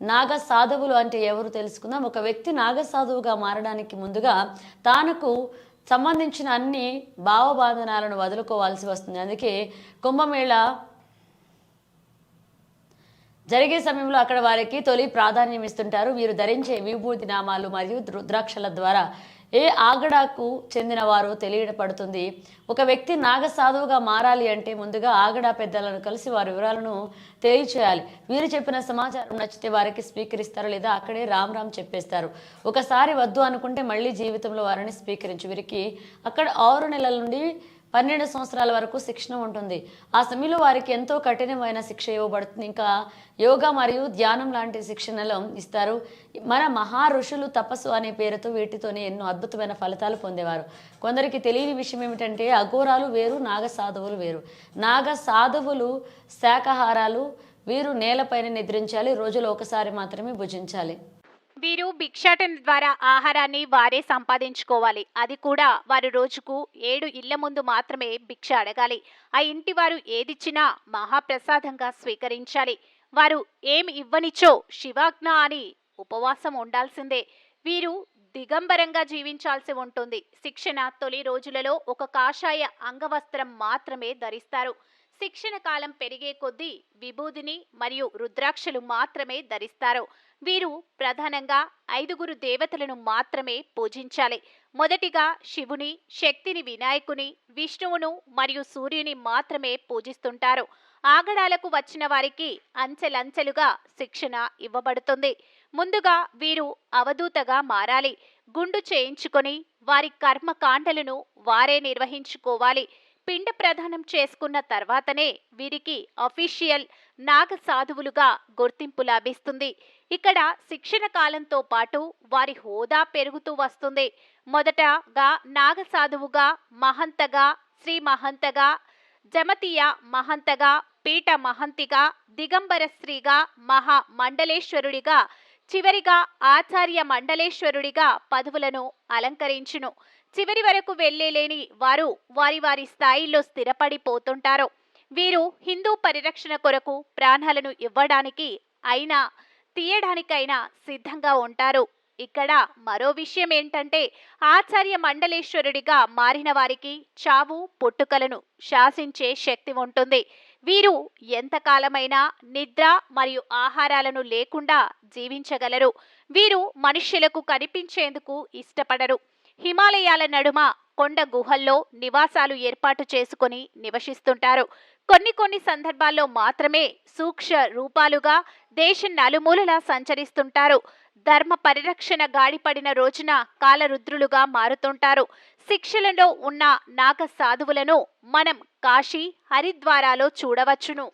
నాగ సాధువులు అంటే ఎవరు తెలుసుకుందాం. ఒక వ్యక్తి నాగ సాధువుగా మారడానికి ముందుగా తానకు సంబంధించిన అన్ని భావబాధనాలను వదులుకోవాల్సి వస్తుంది. అందుకే కుంభమేళ జరిగే సమయంలో అక్కడ వారికి తొలి ప్రాధాన్యం ఇస్తుంటారు. వీరు ధరించే విభూతి నామాలు మరియు రుద్రాక్షల ద్వారా ఏ ఆగడాకు చెందినవారు తెలియపడుతుంది. ఒక వ్యక్తి నాగసాధువుగా మారాలి అంటే ముందుగా ఆగడా పెద్దలను కలిసి వారి వివరాలను తెలియచేయాలి. వీరు చెప్పిన సమాచారం నచ్చితే వారికి స్వీకరిస్తారు లేదా అక్కడే రామ్ రామ్ చెప్పేస్తారు. ఒకసారి వద్దు అనుకుంటే మళ్ళీ జీవితంలో వారిని స్వీకరించు. వీరికి అక్కడ ఆరు నెలల నుండి పన్నెండు సంవత్సరాల వరకు శిక్షణ ఉంటుంది. ఆ సమయంలో వారికి ఎంతో కఠినమైన శిక్ష ఇవ్వబడుతుంది ఇంకా యోగా మరియు ధ్యానం లాంటి శిక్షణలు ఇస్తారు. మన మహా ఋషులు తపస్సు అనే పేరుతో వీటితోనే ఎన్నో అద్భుతమైన ఫలితాలు పొందేవారు. కొందరికి తెలియని విషయం ఏమిటంటే అఘోరాలు వేరు నాగ సాధువులు వేరు. నాగ సాధువులు శాకాహారాలు వీరు నేలపైన నిద్రించాలి రోజులో ఒకసారి మాత్రమే భుజించాలి. వీరు భిక్షాటన ద్వారా ఆహారాన్ని వారే సంపాదించుకోవాలి. అది కూడా వారు రోజుకు ఏడు ఇళ్ళ ముందు మాత్రమే భిక్ష అడగాలి. ఆ ఇంటి వారు ఏదిచ్చినా మహాప్రసాదంగా స్వీకరించాలి. వారు ఏమి ఇవ్వనిచ్చో శివాజ్ఞ అని ఉపవాసం ఉండాల్సిందే. వీరు దిగంబరంగా జీవించాల్సి ఉంటుంది. శిక్షణ తొలి రోజులలో ఒక కాషాయ అంగవస్త్రం మాత్రమే ధరిస్తారు. శిక్షణ కాలం పెరిగే కొద్దీ విభూదిని మరియు రుద్రాక్షలు మాత్రమే ధరిస్తారు. వీరు ప్రధానంగా ఐదుగురు దేవతలను మాత్రమే పూజించాలి. మొదటిగా శివుని శక్తిని వినాయకుని విష్ణువును మరియు సూర్యుని మాత్రమే పూజిస్తుంటారు. ఆగడాలకు వచ్చిన వారికి అంచెలంచెలుగా శిక్షణ ఇవ్వబడుతుంది. ముందుగా వీరు అవధూతగా మారాలి. గుండు చేయించుకొని వారి కర్మకాండలను వారే నిర్వహించుకోవాలి. పిండ ప్రదానం చేసుకున్న తర్వాతనే వీరికి అఫీషియల్ నాగ సాధువులుగా గుర్తింపు లభిస్తుంది. ఇక్కడ శిక్షణ కాలంతో పాటు వారి హోదా పెరుగుతూ వస్తుంది. మొదటగా నాగ సాధువుగా మహంతగా శ్రీ మహంతగా జమతీయ మహంతగా పీఠ మహంతిగా దిగంబర శ్రీగా మహా మండలేశ్వరుడిగా చివరిగా ఆచార్య మండలేశ్వరుడిగా పదవులను అలంకరించును. చివరి వరకు వెళ్ళేలేని వారు వారి వారి స్థాయిలో స్థిరపడిపోతుంటారు. వీరు హిందూ పరిరక్షణ కొరకు ప్రాణాలను ఇవ్వడానికి అయినా తీయడానికైనా సిద్ధంగా ఉంటారు. ఇక్కడ మరో విషయం ఏంటంటే ఆచార్య మండలేశ్వరుడిగా మారిన వారికి చావు పుట్టుకలను శాసించే శక్తి ఉంటుంది. వీరు ఎంతకాలమైనా నిద్ర మరియు ఆహారాలను లేకుండా జీవించగలరు. వీరు మనుష్యులకు కనిపించేందుకు ఇష్టపడరు. హిమాలయాల నడుమ కొండ గుహల్లో నివాసాలు ఏర్పాటు చేసుకుని నివసిస్తుంటారు. కొన్ని కొన్ని సందర్భాల్లో మాత్రమే సూక్ష్మ రూపాలుగా దేశం నలుమూలలా సంచరిస్తుంటారు. ధర్మ పరిరక్షణ గాడిపడిన రోజున కాలరుద్రులుగా మారుతుంటారు. శిక్షలలో ఉన్న నాగ సాధువులను మనం కాశీ హరిద్వారాలో చూడవచ్చును.